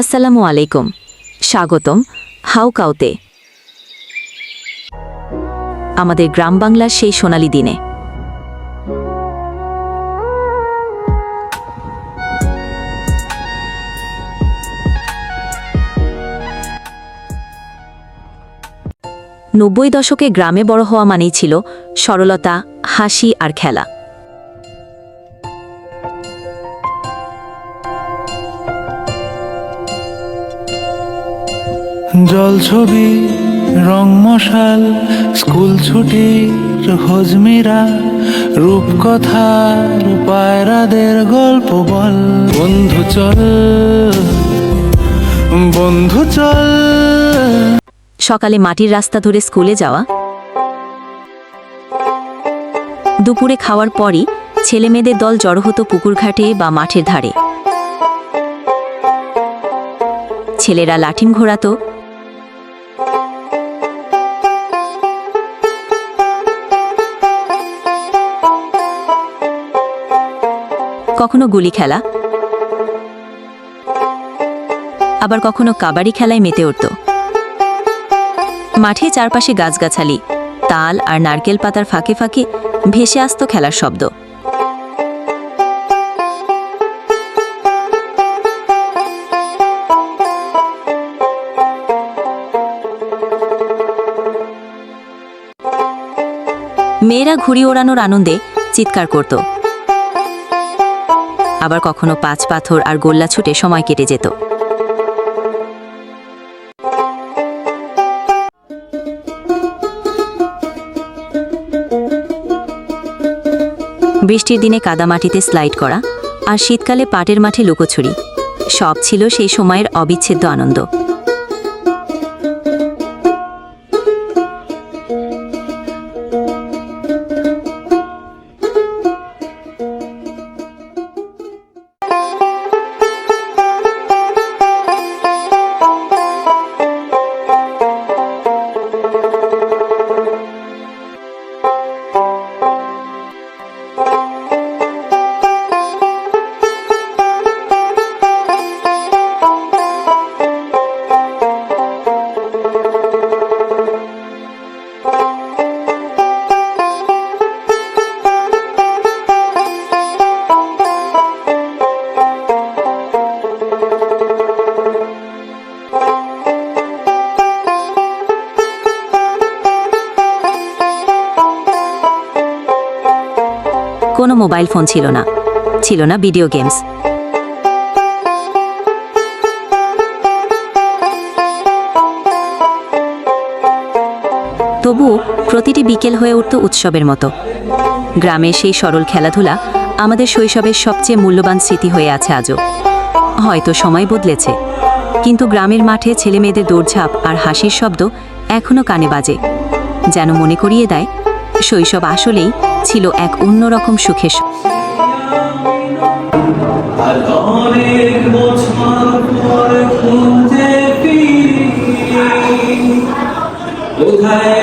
আসসালামু আলাইকুম। স্বাগতম হাউকাউতে আমাদের গ্রাম বাংলার সেই সোনালি দিনে। নব্বই দশকে গ্রামে বড় হওয়া মানেই ছিল সরলতা, হাসি আর খেলা। জল ছবি, রং মশাল, স্কুল ছুটির হজমিরা রূপকথার পায়রাদের গল্প বল। বন্ধু চল বন্ধু চল। সকালে মাটির রাস্তা ধরে স্কুলে যাওয়া। দুপুরে খাওয়ার পরই ছেলেমেয়েদের দল জড়ো হতো পুকুর ঘাটে বা মাঠের ধারে। ছেলেরা লাঠিম ঘোরাতো কখনো গুলি খেলা, আবার কখনো কাবাডি খেলায় মেতে উঠত। মাঠে চারপাশে গাছগাছালি, তাল আর নারকেল পাতার ফাঁকে ফাঁকে ভেসে আসতো খেলার শব্দ। মেয়েরা ঘুড়ি ওড়ানোর আনন্দে চিৎকার করত। আবার কখনো পাঁচ পাথর আর গোল্লা ছুটে সময় কেটে যেত। বৃষ্টির দিনে কাদামাটিতে স্লাইড করা আর শীতকালে পাটের মাঠে লুকোছুরি। সব ছিল সেই সময়ের অবিচ্ছেদ্য আনন্দ। কোনো মোবাইল ফোন ছিল না। ছিল না ভিডিও গেমস তবুও প্রতিটি বিকেল হয়ে উঠত উৎসবের মতো। গ্রামের সেই সরল খেলাধুলা আমাদের শৈশবের সবচেয়ে মূল্যবান স্মৃতি হয়ে আছে আজও। হয়তো সময় বদলেছে, কিন্তু গ্রামের মাঠে ছেলেমেয়েদের দৌড়ঝাঁপ আর হাসির শব্দ এখনও কানে বাজে। যেন মনে করিয়ে দেয়, শৈশব আসলেই ছিল এক অন্যরকম সুখের কোথায়